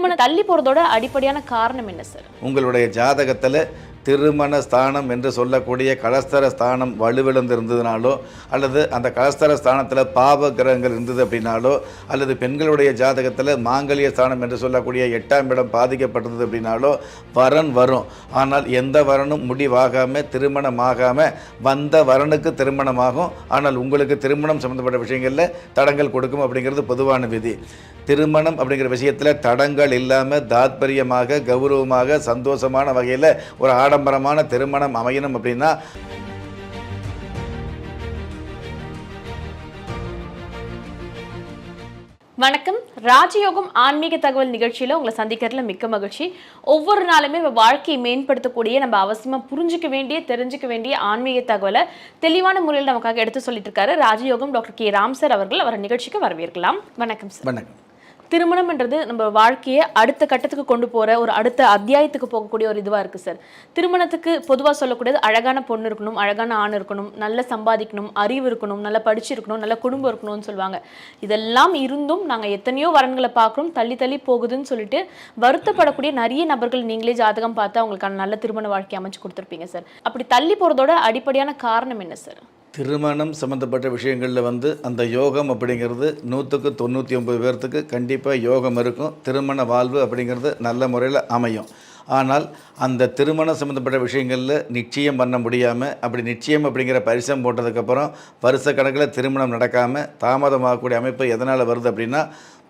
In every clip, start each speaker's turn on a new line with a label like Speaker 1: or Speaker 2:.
Speaker 1: திருமணம் தள்ளி போறதோட அடிப்படையான காரணம் என்ன சார்
Speaker 2: உங்களுடைய ஜாதகத்தில் திருமண ஸ்தானம் என்று சொல்லக்கூடிய கலஸ்தர ஸ்தானம் வலுவிழந்திருந்ததுனாலோ அல்லது அந்த கலஸ்தர ஸ்தானத்தில் பாவ கிரகங்கள் இருந்தது அப்படின்னாலோ அல்லது பெண்களுடைய ஜாதகத்தில் மாங்கல்ய ஸ்தானம் என்று சொல்லக்கூடிய எட்டாம் இடம் பாதிக்கப்பட்டது அப்படின்னாலோ வரன் வரும். ஆனால் எந்த வரனும் முடிவாகாமல் திருமணமாகாமல் வந்த வரனுக்கு திருமணமாகும். ஆனால் உங்களுக்கு திருமணம் சம்மந்தப்பட்ட விஷயங்களில் தடங்கள் கொடுக்கும் அப்படிங்கிறது பொதுவான விதி. திருமணம் அப்படிங்கிற விஷயத்தில் தடங்கள் இல்லாமல் தாத்பரியமாக கௌரவமாக சந்தோஷமான வகையில் ஒரு ஆடம்பரமான திருமணம் அமையணும் அப்படின்னா
Speaker 1: வணக்கம். ராஜயோகம் ஆன்மீக தகவல் நிகழ்ச்சியில உங்களை சந்திக்கிறதுல மிக்க மகிழ்ச்சி. ஒவ்வொரு நாளுமே வாழ்க்கையை மேம்படுத்தக்கூடிய நம்ம அவசியமா புரிஞ்சுக்க வேண்டிய தெரிஞ்சுக்க வேண்டிய ஆன்மீக தகவலை தெளிவான முறையில் நமக்காக எடுத்து சொல்லிட்டு இருக்காரு ராஜயோகம் டாக்டர் கே. ராம் சார் அவர்கள். அவர் நிகழ்ச்சிக்கு வரவேற்கலாம். வணக்கம் சார்.
Speaker 2: வணக்கம்.
Speaker 1: திருமணம்ன்றது நம்ம வாழ்க்கையை அடுத்த கட்டத்துக்கு கொண்டு போகிற ஒரு அடுத்த அத்தியாயத்துக்கு போகக்கூடிய ஒரு இதுவாக இருக்குது சார் திருமணத்துக்கு பொதுவாக சொல்லக்கூடியது அழகான பொண்ணு இருக்கணும் அழகான ஆண் இருக்கணும் நல்ல சம்பாதிக்கணும் அறிவு இருக்கணும் நல்லா படிச்சிருக்கணும் நல்ல குடும்பம் இருக்கணும்னு சொல்லுவாங்க. இதெல்லாம் இருந்தும் நாங்கள் எத்தனையோ வரன்களை பார்க்குறோம் தள்ளி தள்ளி போகுதுன்னு சொல்லிட்டு வருத்தப்படக்கூடிய நிறைய நபர்கள் நீங்களே ஜாதகம் பார்த்து அவங்களுக்கான நல்ல திருமண வாழ்க்கை அமைச்சு கொடுத்துருப்பீங்க சார் அப்படி தள்ளி போகிறதோட அடிப்படையான காரணம் என்ன சார்
Speaker 2: திருமணம் சம்மந்தப்பட்ட விஷயங்களில் வந்து அந்த யோகம் அப்படிங்கிறது நூற்றுக்கு தொண்ணூற்றி ஒம்பது பேர்த்துக்கு கண்டிப்பாக யோகம் இருக்கும். திருமண வாழ்வு அப்படிங்கிறது நல்ல முறையில் அமையும். ஆனால் அந்த திருமணம் சம்மந்தப்பட்ட விஷயங்களில் நிச்சயம் பண்ண முடியாமல் அப்படி நிச்சயம் அப்படிங்கிற பரிசம் போட்டதுக்கப்புறம் வருஷ கணக்கில் திருமணம் நடக்காமல் தாமதமாகக்கூடிய அமைப்பு எதனால் வருது அப்படின்னா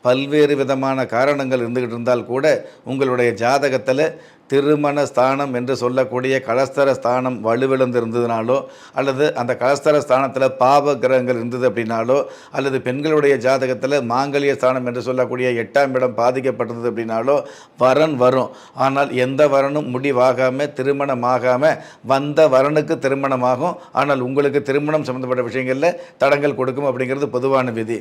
Speaker 2: பல்வேறு விதமான காரணங்கள் இருந்துக்கிட்டு இருந்தால் கூட உங்களுடைய ஜாதகத்தில் திருமண ஸ்தானம் என்று சொல்லக்கூடிய கலஸ்தர ஸ்தானம் வலுவிழந்து இருந்ததுனாலோ அல்லது அந்த கலஸ்தர ஸ்தானத்தில் பாவ கிரகங்கள் இருந்தது அப்படின்னாலோ அல்லது பெண்களுடைய ஜாதகத்தில் மாங்கல்ய ஸ்தானம் என்று சொல்லக்கூடிய எட்டாம் இடம் பாதிக்கப்பட்டது அப்படின்னாலோ வரன் வரும். ஆனால் எந்த வரனும் முடிவாகாமல் திருமணமாகாமல் வந்த வரனுக்கு திருமணமாகும். ஆனால் உங்களுக்கு திருமணம் சம்மந்தப்பட்ட விஷயங்களில் தடங்கள் கொடுக்கும் அப்படிங்கிறது பொதுவான விதி.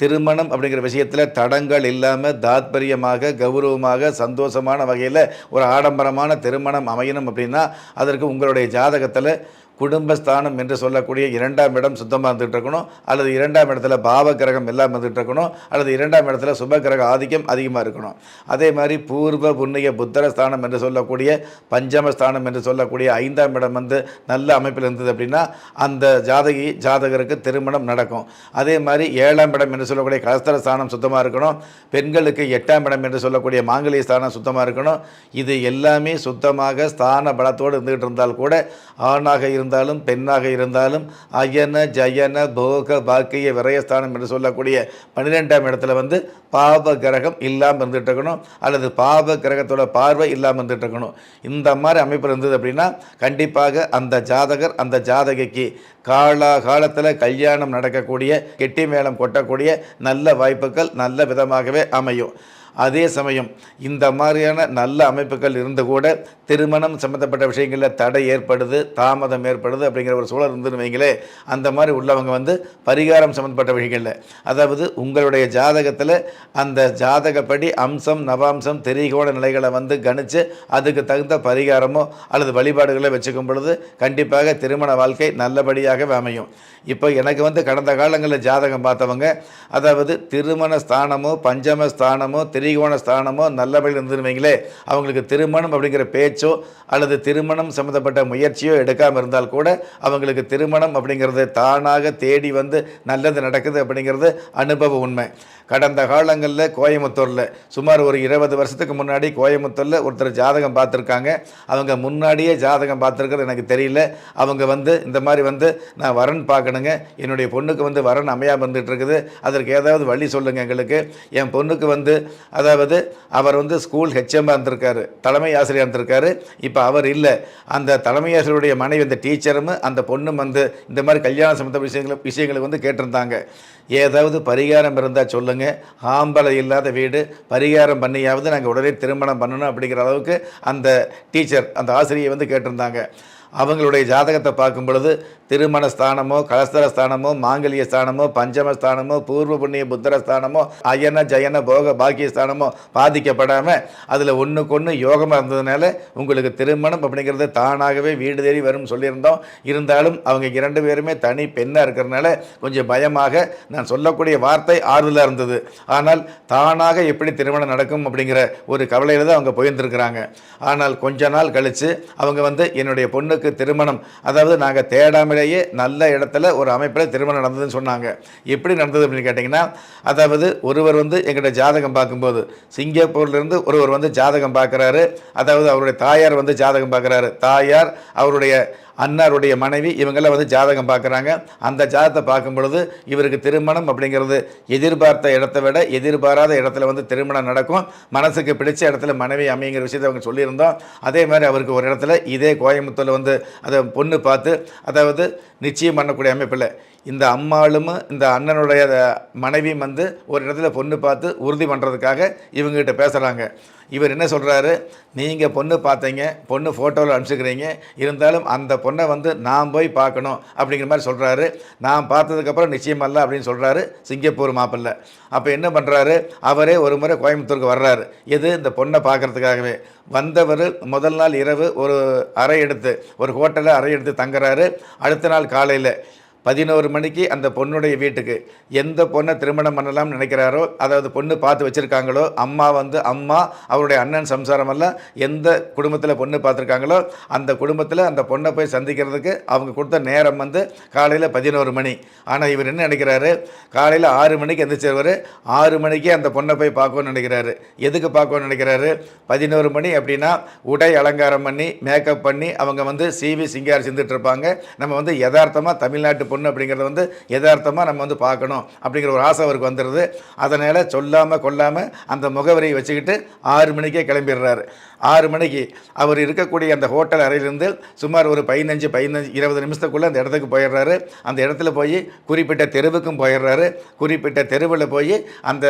Speaker 2: திருமணம் அப்படிங்கிற விஷயத்தில் தடங்கள் இல்லாமல் தாத்பரியமாக கௌரவமாக சந்தோஷமான வகையில் ஒரு ஆடம்பரமான திருமணம் அமையணும் அப்படின்னா அதற்கு உங்களுடைய ஜாதகத்தில் குடும்பஸ்தானம் என்று சொல்லக்கூடிய இரண்டாம் இடம் சுத்தமாக இருந்துகிட்டு இருக்கணும். அல்லது இரண்டாம் இடத்துல பாவ கிரகம் எல்லாம் இருந்துகிட்டு இருக்கணும். அல்லது இரண்டாம் இடத்துல சுப கிரக ஆதிக்கம் அதிகமாக இருக்கணும். அதே மாதிரி பூர்வ புண்ணிய புத்தர ஸ்தானம் என்று சொல்லக்கூடிய பஞ்சமஸ்தானம் என்று சொல்லக்கூடிய ஐந்தாம் இடம் வந்து நல்ல அமைப்பில் இருந்தது அப்படின்னா அந்த ஜாதகி ஜாதகருக்கு திருமணம் நடக்கும். அதே மாதிரி ஏழாம் இடம் என்று சொல்லக்கூடிய கலஸ்தர ஸ்தானம் சுத்தமாக இருக்கணும். பெண்களுக்கு எட்டாம் இடம் என்று சொல்லக்கூடிய மாங்கலிய ஸ்தானம் சுத்தமாக இருக்கணும். இது எல்லாமே சுத்தமாக ஸ்தான பலத்தோடு இருந்துகிட்டு இருந்தால் கூட ஆணாக இருந்தாலும் பெண்ணாக இருந்தாலும் அயன ஜயன போக பாக்கிய விரயஸ்தானம் என்று சொல்லக்கூடிய பன்னிரெண்டாம் இடத்துல வந்து பாப கிரகம் இல்லாமல் இருந்துட்டு இருக்கணும். அல்லது பாப கிரகத்தோட பார்வை இல்லாமல் இருந்துட்டு இருக்கணும். இந்த மாதிரி அமைப்பு இருந்தது அப்படின்னா கண்டிப்பாக அந்த ஜாதகர் அந்த ஜாதகிக்கு காலா காலத்தில் கல்யாணம் நடக்கக்கூடிய கெட்டி மேளம் கொட்டக்கூடிய நல்ல வாய்ப்புகள் நல்ல விதமாகவே அமையும். அதே சமயம் இந்த மாதிரியான நல்ல அமைப்புகள் இருந்து கூட திருமணம் சம்மந்தப்பட்ட விஷயங்களில் தடை ஏற்படுது தாமதம் ஏற்படுது அப்படிங்கிற ஒரு சூழல் இருந்துன்னு வைங்களே அந்த மாதிரி உள்ளவங்க வந்து பரிகாரம் சம்மந்தப்பட்ட விஷயங்களில். அதாவது உங்களுடைய ஜாதகத்தில் அந்த ஜாதகப்படி அம்சம் நவாம்சம் திரிகோண நிலைகளை வந்து கணித்து அதுக்கு தகுந்த பரிகாரமோ அல்லது வழிபாடுகளை வச்சுக்கும் பொழுது கண்டிப்பாக திருமண வாழ்க்கை நல்லபடியாகவே அமையும். இப்போ எனக்கு வந்து கடந்த காலங்களில் ஜாதகம் பார்த்தவங்க அதாவது திருமண ஸ்தானமோ பஞ்சம ஸ்தானமோ திரிகோண ஸ்தானமோ நல்லபடி இருந்துன்னு வைங்களே அவங்களுக்கு திருமணம் அப்படிங்கிற பேச்சோ அல்லது திருமணம் சம்மந்தப்பட்ட முயற்சியோ எடுக்காமல் இருந்தால் கூட அவங்களுக்கு திருமணம் அப்படிங்கிறது தானாக தேடி வந்து நல்லது நடக்குது அப்படிங்கிறது அனுபவ உண்மை. கடந்த காலங்களில் கோயம்புத்தூரில் சுமார் ஒரு இருபது வருஷத்துக்கு முன்னாடி கோயம்புத்தூரில் ஒருத்தர் ஜாதகம் பார்த்துருக்காங்க. அவங்க முன்னாடியே ஜாதகம் பார்த்துருக்கிறது எனக்கு தெரியல. அவங்க வந்து இந்த மாதிரி வந்து நான் வரன் பார்க்கணுங்க. என்னுடைய பொண்ணுக்கு வந்து வரன் அமையாமல் வந்துட்டுருக்குது அதற்கு ஏதாவது வழி சொல்லுங்கள் எங்களுக்கு. என் பொண்ணுக்கு வந்து அதாவது அவர் வந்து ஸ்கூல் ஹெச்எம்மாக இருந்திருக்காரு. தலைமை ஆசிரியர் இருந்திருக்காரு. இப்போ அவர் இல்லை. அந்த தலைமை ஆசிரியருடைய மனைவி அந்த டீச்சரும் அந்த பொண்ணும் வந்து இந்த மாதிரி கல்யாண சம்மந்த விஷயங்களை விஷயங்களை வந்து கேட்டிருந்தாங்க. ஏதாவது பரிகாரம் இருந்தால் சொல்லுங்கள் ஆம்பளை இல்லாத வீடு பரிகாரம் பண்ணியாவது நாங்கள் உடனே திருமணம் பண்ணணும் அப்படிங்கிற அளவுக்கு அந்த டீச்சர் அந்த ஆசிரியை வந்து கேட்டிருந்தாங்க. அவங்களுடைய ஜாதகத்தை பார்க்கும் பொழுது திருமண ஸ்தானமோ கலஸ்தர ஸ்தானமோ மாங்கல்ய ஸ்தானமோ பஞ்சம ஸ்தானமோ பூர்வ புண்ணிய புத்திரஸ்தானமோ அயன ஜயன போக பாக்கியஸ்தானமோ பாதிக்கப்படாமல் அதில் ஒன்றுக்கு ஒன்று யோகமாக இருந்ததுனால உங்களுக்கு திருமணம் அப்படிங்கிறது தானாகவே வீடு தேடி வரும்னு சொல்லியிருந்தோம். இருந்தாலும் அவங்க இரண்டு பேருமே தனி பெண்ணாக இருக்கிறதுனால கொஞ்சம் பயமாக நான் சொல்லக்கூடிய வார்த்தை ஆறுதலாக இருந்தது. ஆனால் தானாக எப்படி திருமணம் நடக்கும் அப்படிங்கிற ஒரு கவலையில் தான் அவங்க போயிருந்துருக்கிறாங்க. ஆனால் கொஞ்ச நாள் கழித்து அவங்க வந்து என்னுடைய பொண்ணுக்கு திருமணம் அதாவது நாங்கள் தேடாமல் உண்மையிலேயே நல்ல இடத்துல ஒரு அமைப்பில் திருமணம் நடந்ததுன்னு சொன்னாங்க. எப்படி நடந்தது அப்படின்னு கேட்டிங்கன்னா அதாவது ஒருவர் வந்து எங்கிட்ட ஜாதகம் பார்க்கும்போது சிங்கப்பூர்லேருந்து ஒருவர் வந்து ஜாதகம் பார்க்குறாரு. அதாவது அவருடைய தாயார் வந்து ஜாதகம் பார்க்குறாரு. தாயார் அவருடைய அன்னாருடைய மனைவி இவங்கெல்லாம் வந்து ஜாதகம் பார்க்குறாங்க. அந்த ஜாதகத்தை பார்க்கும் பொழுது இவருக்கு திருமணம் அப்படிங்கிறது எதிர்பார்த்த இடத்தை விட எதிர்பாராத இடத்துல வந்து திருமணம் நடக்கும். மனசுக்கு பிடிச்ச இடத்துல மனைவி அமைங்கிற விஷயத்தை அவங்க சொல்லியிருந்தோம். அதே மாதிரி அவருக்கு ஒரு இடத்துல இதே கோயம்புத்தூரில் வந்து அதை பொண்ணு பார்த்து அதாவது நிச்சயம் பண்ணக்கூடிய அமைப்பில் இந்த அம்மாளும் இந்த அண்ணனுடைய மனைவியும் வந்து ஒரு இடத்துல பொண்ணு பார்த்து உறுதி பண்ணுறதுக்காக இவங்ககிட்ட பேசுகிறாங்க இவர் என்ன சொல்கிறாரு நீங்கள் பொண்ணு பார்த்தீங்க பொண்ணு ஃபோட்டோவில் அனுப்பிச்சுக்கிறீங்க. இருந்தாலும் அந்த பொண்ணை வந்து நான் போய் பார்க்கணும் அப்படிங்கிற மாதிரி சொல்கிறாரு நான் பார்த்ததுக்கப்புறம் நிச்சயமல்ல அப்படின்னு சொல்கிறாரு சிங்கப்பூர் மாப்பிள்ளை. அப்போ என்ன பண்ணுறாரு அவரே ஒரு முறை கோயம்புத்தூருக்கு வர்றாரு. எது? இந்த பொண்ணை பார்க்கறதுக்காகவே. வந்தவர் முதல் நாள் இரவு ஒரு அறை எடுத்து ஒரு ஹோட்டலில் அறை எடுத்து தங்குறாரு. அடுத்த நாள் காலையில் பதினோரு மணிக்கு அந்த பொண்ணுடைய வீட்டுக்கு. எந்த பொண்ணை திருமணம் பண்ணலாம்னு நினைக்கிறாரோ அதாவது பொண்ணு பார்த்து வச்சுருக்காங்களோ அம்மா வந்து அம்மா அவருடைய அண்ணன் சம்சாரம் எல்லாம் எந்த குடும்பத்தில் பொண்ணு பார்த்துருக்காங்களோ அந்த குடும்பத்தில் அந்த பொண்ணை போய் சந்திக்கிறதுக்கு அவங்க கொடுத்த நேரம் வந்து காலையில் பதினோரு மணி. ஆனால் இவர் என்ன நினைக்கிறாரு? காலையில் ஆறு மணிக்கு எந்திரிச்சிருவார். ஆறு மணிக்கே அந்த பொண்ணை போய் பார்க்கணும்னு நினைக்கிறாரு. எதுக்கு பார்க்கணும்னு நினைக்கிறாரு? பதினோரு மணி அப்படின்னா உடை அலங்காரம் பண்ணி மேக்கப் பண்ணி அவங்க வந்து சிவி சிங்கார் செஞ்சுட்டு இருப்பாங்க. நம்ம வந்து யதார்த்தமாக தமிழ்நாட்டு பொண்ணு அப்படிங்கிறத வந்து யதார்த்தமாக நம்ம வந்து பார்க்கணும் அப்படிங்கிற ஒரு ஆசை அவருக்கு வந்துடுது அதனால் சொல்லாமல் கொல்லாமல் அந்த முகவரியை வச்சுக்கிட்டு ஆறு மணிக்கே கிளம்பிடுறாரு. ஆறு மணிக்கு அவர் இருக்கக்கூடிய அந்த ஹோட்டல் அறையிலிருந்து சுமார் ஒரு பதினஞ்சு பதினஞ்சு இருபது நிமிஷத்துக்குள்ளே அந்த இடத்துக்கு போயிடுறாரு. அந்த இடத்துல போய் குறிப்பிட்ட தெருவுக்கும் போயிடுறாரு. குறிப்பிட்ட தெருவில் போய் அந்த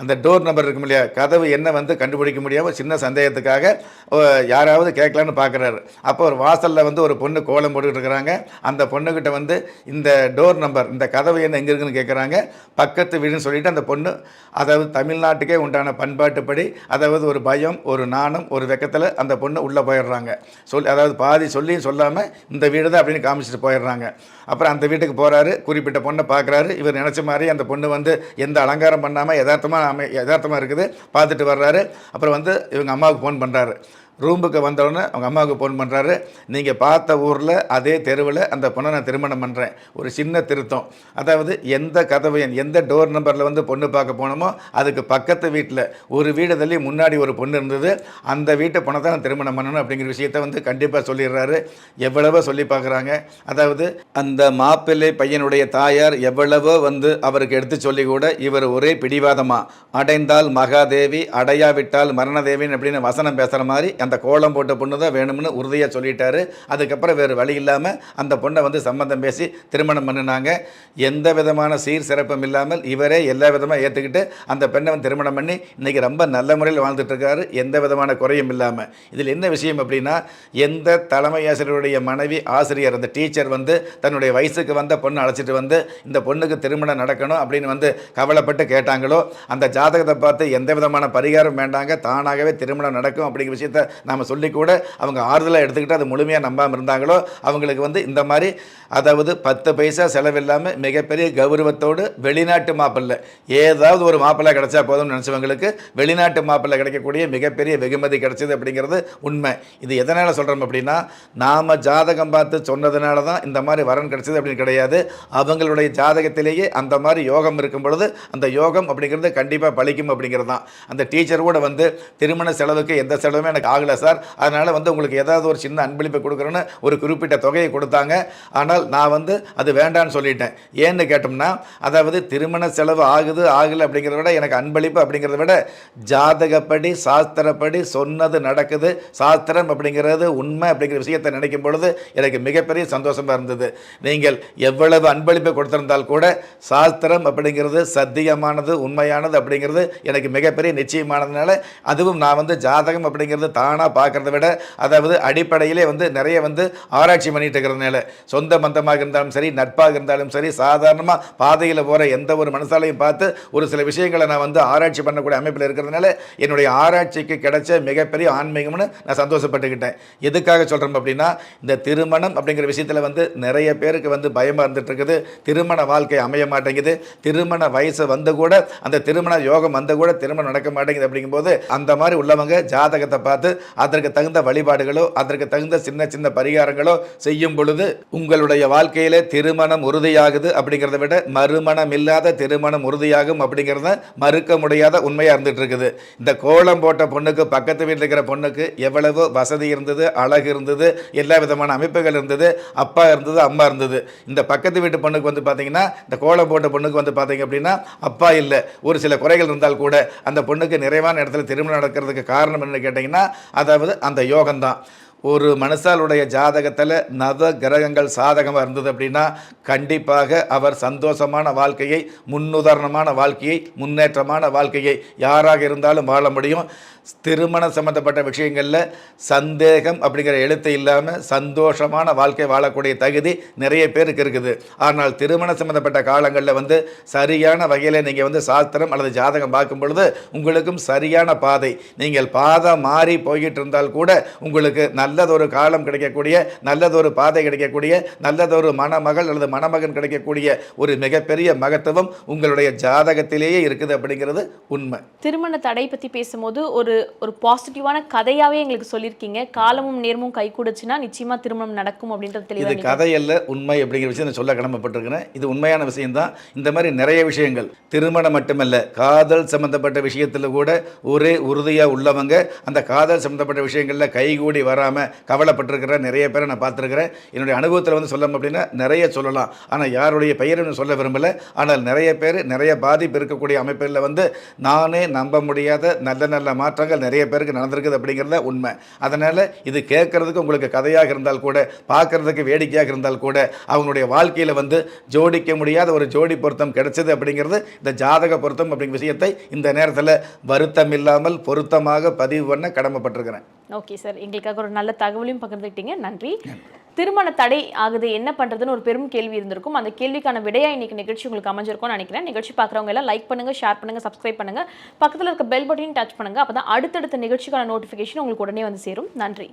Speaker 2: அந்த டோர் நம்பர் இருக்கும் இல்லையா? கதவு என்ன வந்து கண்டுபிடிக்க முடியாமல் சின்ன சந்தேகத்துக்காக ஓ, யாராவது கேட்கலான்னு பார்க்குறாரு அப்போ ஒரு வாசலில் வந்து ஒரு பொண்ணு கோலம் போட்டுக்கிட்டு இருக்கிறாங்க. அந்த பொண்ணுக்கிட்ட வந்து இந்த டோர் நம்பர் இந்த கதவு என்ன எங்கே இருக்குன்னு கேட்குறாங்க பக்கத்து வீடுன்னு சொல்லிட்டு அந்த பொண்ணு அதாவது தமிழ்நாட்டுக்கே உண்டான பண்பாட்டுப்படி அதாவது ஒரு பயம் ஒரு நாணம் ஒரு வெக்கத்தில் அந்த பொண்ணு உள்ளே போயிடுறாங்க. சொல் அதாவது பாதி சொல்லியும் சொல்லாமல் இந்த வீடு தான் அப்படின்னு காமிச்சிட்டு போயிடுறாங்க. அப்புறம் அந்த வீட்டுக்கு போகிறாரு குறிப்பிட்ட பொண்ணை பார்க்குறாரு இவர் நினச்ச மாதிரி அந்த பொண்ணு வந்து எந்த அலங்காரம் பண்ணாமல் யதார்த்தமாக அமை யதார்த்தமாக இருக்குது. பார்த்துட்டு வர்றாரு. அப்புறம் வந்து இவங்க அம்மாவுக்கு ஃபோன் பண்ணுறாரு ரூம்புக்கு வந்தவுடனே அவங்க அம்மாவுக்கு ஃபோன் பண்ணுறாரு நீங்கள் பார்த்த ஊரில் அதே தெருவில் அந்த பொண்ணை நான் திருமணம் பண்ணுறேன் ஒரு சின்ன திருத்தம். அதாவது எந்த கதவு எண் எந்த டோர் நம்பரில் வந்து பொண்ணு பார்க்க போனோமோ அதுக்கு பக்கத்து வீட்டில் ஒரு வீடு தள்ளி முன்னாடி ஒரு பொண்ணு இருந்தது. அந்த வீட்டை பொண்ணை தான் நான் திருமணம் பண்ணணும் அப்படிங்கிற விஷயத்த வந்து கண்டிப்பாக சொல்லிடுறாரு. எவ்வளவோ சொல்லி பார்க்குறாங்க. அதாவது அந்த மாப்பிள்ளை பையனுடைய தாயார் எவ்வளவோ வந்து அவருக்கு எடுத்து சொல்லி கூட இவர் ஒரே பிடிவாதமாக அடைந்தால் மகாதேவி அடையாவிட்டால் மரணதேவின்னு அப்படின்னு வசனம் பேசுகிற மாதிரி அந்த அந்த கோலம் போட்ட பொண்ணு தான் வேணும்னு உறுதியாக சொல்லிட்டாரு. அதுக்கப்புறம் வேறு வழி இல்லாமல் அந்த பொண்ணை வந்து சம்மந்தம் பேசி திருமணம் பண்ணினாங்க. எந்த விதமான சீர் சிறப்பும் இல்லாமல் இவரே எல்லா விதமாக ஏற்றுக்கிட்டு அந்த பெண்ணை வந்து திருமணம் பண்ணி இன்றைக்கி ரொம்ப நல்ல முறையில் வாழ்ந்துட்டுருக்காரு எந்த விதமான குறையும் இல்லாமல் இதில் என்ன விஷயம் அப்படின்னா எந்த தலைமை ஆசிரியருடைய மனைவி ஆசிரியர் அந்த டீச்சர் வந்து தன்னுடைய வயசுக்கு வந்த பொண்ணை அழைச்சிட்டு வந்து இந்த பொண்ணுக்கு திருமணம் நடக்கணும் அப்படின்னு வந்து கவலைப்பட்டு கேட்டாங்களோ அந்த ஜாதகத்தை பார்த்து எந்த விதமான பரிகாரம் வேண்டாங்க தானாகவே திருமணம் நடக்கும் அப்படிங்கிற விஷயத்த நாம் சொல்லிக்கூட அவங்க ஆறுதலாக எடுத்துக்கிட்டு அதை முழுமையாக நம்பாமல் இருந்தாங்களோ அவங்களுக்கு வந்து இந்த மாதிரி அதாவது பத்து பைசா செலவில்லாமல் மிகப்பெரிய கௌரவத்தோடு வெளிநாட்டு மாப்பிள்ளை ஏதாவது ஒரு மாப்பிள்ளை கிடச்சா போதும்னு நினச்சவங்களுக்கு வெளிநாட்டு மாப்பிள்ளை கிடைக்கக்கூடிய மிகப்பெரிய வெகுமதி கிடைச்சது அப்படிங்கிறது உண்மை. இது எதனால் சொல்கிறோம் அப்படின்னா நாம் ஜாதகம் பார்த்து சொன்னதுனால தான் இந்த மாதிரி வரன் கிடைச்சது அப்படின்னு கிடையாது. அவங்களுடைய ஜாதகத்திலேயே அந்த மாதிரி யோகம் இருக்கும் பொழுது அந்த யோகம் அப்படிங்கிறது கண்டிப்பாக பழிக்கும் அப்படிங்கிறது தான் அந்த டீச்சர் கூட வந்து திருமண செலவுக்கு எந்த செலவுமே எனக்கு ஆகலை சார். அதனால் வந்து உங்களுக்கு ஏதாவது ஒரு சின்ன அன்பளிப்பை கொடுக்குறேன்னு ஒரு குறிப்பிட்ட தொகையை கொடுத்தாங்க. ஆனால் நான் வந்து அது வேண்டான்னு சொல்லிட்டேன். ஏன்னு கேட்டோம்னா அதாவது திருமண செலவு ஆகுது ஆகலை அப்படிங்கிறத விட எனக்கு அன்பளிப்பு அப்படிங்கிறத விட ஜாதகப்படி சாஸ்திரப்படி சொன்னது நடக்குது. சாஸ்திரம் அப்படிங்கிறது உண்மை அப்படிங்கிற விஷயத்தை நினைக்கும் பொழுது எனக்கு மிகப்பெரிய சந்தோஷமாக இருந்தது. நீங்கள் எவ்வளவு அன்பளிப்பை கொடுத்திருந்தால் கூட சாஸ்திரம் அப்படிங்கிறது சத்தியமானது உண்மையானது அப்படிங்கிறது எனக்கு மிகப்பெரிய நிச்சயமானதுனால அதுவும் நான் வந்து ஜாதகம் அப்படிங்கிறது தான் தானாக பார்க்குறத விட அதாவது அடிப்படையிலே வந்து நிறைய வந்து ஆராய்ச்சி பண்ணிட்டு இருக்கிறதுனால சொந்த பந்தமாக இருந்தாலும் சரி நட்பாக இருந்தாலும் சரி சாதாரணமாக பாதையில் போகிற எந்த ஒரு மனசாலையும் பார்த்து ஒரு சில விஷயங்களை நான் வந்து ஆராய்ச்சி பண்ணக்கூடிய அமைப்பில் இருக்கிறதுனால என்னுடைய ஆராய்ச்சிக்கு கிடைச்ச மிகப்பெரிய ஆன்மீகம்னு நான் சந்தோஷப்பட்டுக்கிட்டேன். எதுக்காக சொல்கிறோம் அப்படின்னா இந்த திருமணம் அப்படிங்கிற விஷயத்தில் வந்து நிறைய பேருக்கு வந்து பயமாக இருந்துட்டு இருக்குது. திருமண வாழ்க்கை அமைய மாட்டேங்குது. திருமண வயசு வந்து கூட அந்த திருமண யோகம் வந்து கூட திருமணம் நடக்க மாட்டேங்குது அப்படிங்கும்போது அந்த மாதிரி உள்ளவங்க ஜாதகத்தை பார்த்து அதற்கு தகுந்த வழிபாடுகளோ அதற்கு தகுந்த சின்ன சின்ன பரிகாரங்களோ செய்யும் பொழுது உங்களுடைய வாழ்க்கையில திருமணம் உறுதியாகுது அப்படிங்கிறத விட மறுமணம் இல்லாத திருமணம் உறுதியாகும் அப்படிங்கிறத மறுக்க முடியாத உண்மையாக இருந்துட்டு இருக்குது இந்த கோலம் போட்ட பொண்ணுக்கு பக்கத்து வீட்டில் இருக்கிற பொண்ணுக்கு எவ்வளவு வசதி இருந்தது அழகு இருந்தது எல்லா விதமான அமைப்புகள் இருந்தது அப்பா இருந்தது அம்மா இருந்தது. இந்த பக்கத்து வீட்டு பொண்ணுக்கு வந்து பார்த்தீங்கன்னா இந்த கோலம் போட்ட பொண்ணுக்கு வந்து பார்த்தீங்க அப்படின்னா அப்பா இல்லை. ஒரு சில குறைகள் இருந்தால் கூட அந்த பொண்ணுக்கு நிறைவான இடத்துல திருமணம் நடக்கிறதுக்கு காரணம் என்னன்னு கேட்டிங்கன்னா அதாவது அந்த யோகம்தான். ஒரு மனுஷாலுடைய ஜாதகத்தில் நவ கிரகங்கள் சாதகமாக இருந்தது அப்படின்னா கண்டிப்பாக அவர் சந்தோஷமான வாழ்க்கையை முன்னுதாரணமான வாழ்க்கையை முன்னேற்றமான வாழ்க்கையை யாராக இருந்தாலும் வாழ முடியும். திருமணம் சம்பந்தப்பட்ட விஷயங்களில் சந்தேகம் அப்படிங்கிற எழுத்து இல்லாமல் சந்தோஷமான வாழ்க்கை வாழக்கூடிய தகுதி நிறைய பேருக்கு இருக்குது. ஆனால் திருமணம் சம்பந்தப்பட்ட காலங்களில் வந்து சரியான வகையில் நீங்கள் வந்து சாஸ்திரம் அல்லது ஜாதகம் பார்க்கும் பொழுது உங்களுக்கும் சரியான பாதை. நீங்கள் பாதை மாறி போய்கிட்டு இருந்தால் கூட உங்களுக்கு நல்ல நல்லதொரு காலம் கிடைக்கக்கூடிய நல்லதொரு பாதை கிடைக்கக்கூடிய நல்லதொரு மணமகள் அல்லது மணமகன் கிடைக்கக்கூடிய ஒரு மிகப்பெரிய மகத்துவம் உங்களுடைய ஜாதகத்திலேயே இருக்குது அப்படிங்கிறது உண்மை.
Speaker 1: திருமண தடை பத்தி பேசும்போது ஒரு ஒரு பாசிட்டிவான கதையாவே எங்களுக்கு சொல்லியிருக்கீங்க. காலமும் நேரமும் கை கூடுச்சுன்னா நிச்சயமா திருமணம் நடக்கும் அப்படின்றது
Speaker 2: இது
Speaker 1: தெளிவாக
Speaker 2: கதையல்ல உண்மை அப்படிங்கிற விஷயம் நான் சொல்ல கடமைப்பட்டிருக்கிறேன். இது உண்மையான விஷயம்தான். இந்த மாதிரி நிறைய விஷயங்கள். திருமணம் மட்டுமல்ல காதல் சம்பந்தப்பட்ட விஷயத்தில் கூட ஒரே உறுதியாக உள்ளவங்க அந்த காதல் சம்பந்தப்பட்ட விஷயங்களில் கைகூடி வராமல் கவலைப்பட்டிருக்கிற நிறைய பேரை நான் பார்த்துருக்கிறேன். என்னுடைய அனுபவத்தில் வந்து சொல்லணும் அப்படின்னா நிறைய சொல்லலாம். ஆனால் யாருடைய பெயரும் சொல்ல விரும்பலை. ஆனால் நிறைய பேர் நிறைய பாதிப்பு இருக்கக்கூடிய அமைப்புகளில் வந்து நானே நம்ப முடியாத நல்ல நல்ல மாற்றங்கள் நிறைய பேருக்கு நடந்திருக்குது அப்படிங்கிறத உண்மை. அதனால் இது கேட்குறதுக்கு உங்களுக்கு கதையாக இருந்தால் கூட பார்க்கறதுக்கு வேடிக்கையாக இருந்தால் கூட அவங்களுடைய வாழ்க்கையில் வந்து ஜோடிக்க முடியாத ஒரு ஜோடி பொருத்தம் கிடைச்சது அப்படிங்கிறது இந்த ஜாதக பொருத்தம் அப்படிங்கிற விஷயத்தை இந்த நேரத்தில் வருத்தம் இல்லாமல் பொருத்தமாக பதிவு பண்ண கடமைப்பட்டிருக்கிறேன்.
Speaker 1: Okay sir. எங்களுக்காக ஒரு நல்ல தகவலையும் பகிர்ந்துக்கிட்டீங்க. நன்றி. திருமண தடை ஆகுது. என்ன பண்ணுறதுன்னு ஒரு பெரும் கேள்வி இருந்திருக்கும். அந்த கேள்விக்கான விடையாக இன்னைக்கு நிகழ்ச்சி உங்களுக்கு அமைஞ்சிருக்கும்னு நினைக்கிறேன். நிகழ்ச்சி பார்க்குறவங்க எல்லாம் லைக் பண்ணுங்கள் ஷேர் பண்ணுங்கள் சப்ஸ்கிரைப் பண்ணுங்கள் பக்கத்தில் இருக்க பெல் பட்டனையும் டச் பண்ணுங்க. அப்பதான் அடுத்தடுத்த நிகழ்ச்சிக்கான நோட்டிஃபிகேஷன் உங்களுக்கு உடனே வந்து சேரும். நன்றி.